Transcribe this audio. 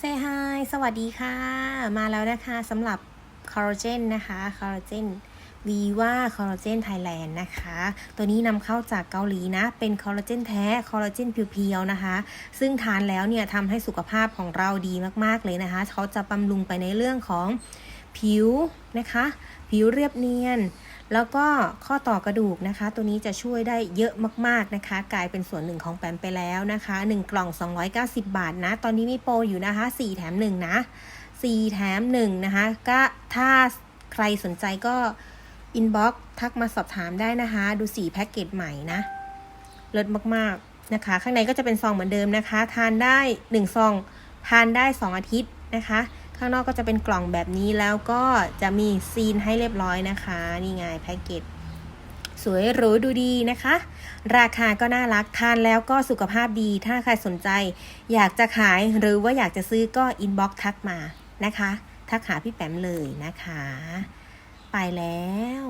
เซฮายสวัสดีค่ะ มาแล้วนะคะสำหรับคอลลาเจนนะคะคอลลาเจนวีว่าคอลลาเจนไทยแลนด์นะคะ ตัวนี้นำเข้าจากเกาหลีนะ เป็นคอลลาเจนแท้ คอลลาเจนเพียวๆนะคะ ซึ่งทานแล้วเนี่ยทำให้สุขภาพของเราดีมากๆเลยนะคะ เขาจะบำรุงไปในเรื่องของผิวนะคะ ผิวเรียบเนียน แล้วก็ข้อต่อกระดูกนะคะ ตัวนี้จะช่วยได้เยอะมากๆนะคะ กลายเป็นส่วนหนึ่งของแปมไปแล้วนะคะ 1 กล่อง 290 บาทนะ ตอนนี้มีโปรอยู่นะคะ 4 แถม 1 นะ 4 แถม 1 นะคะ ก็ถ้าใครสนใจก็อินบ็อกทักมาสอบถามได้นะคะ ดูสีแพ็กเกจใหม่นะเลิศมากๆนะคะ ข้างในก็จะเป็นซองเหมือนเดิมนะคะ ทานได้ 1 ซอง ทานได้ 2 อาทิตย์นะคะ ข้างนอกก็จะเป็นกล่องแบบนี้แล้วก็จะมีซีนให้เรียบร้อยนะคะ นี่ไงแพ็กเกจสวยหรูดูดีนะคะ ราคาก็น่ารักทานแล้วก็สุขภาพดี ถ้าใครสนใจ อยากจะขายหรือว่าอยากจะซื้อก็อินบ็อกซ์ทักมานะคะ ทักหาพี่แปมเลยนะคะ ไปแล้ว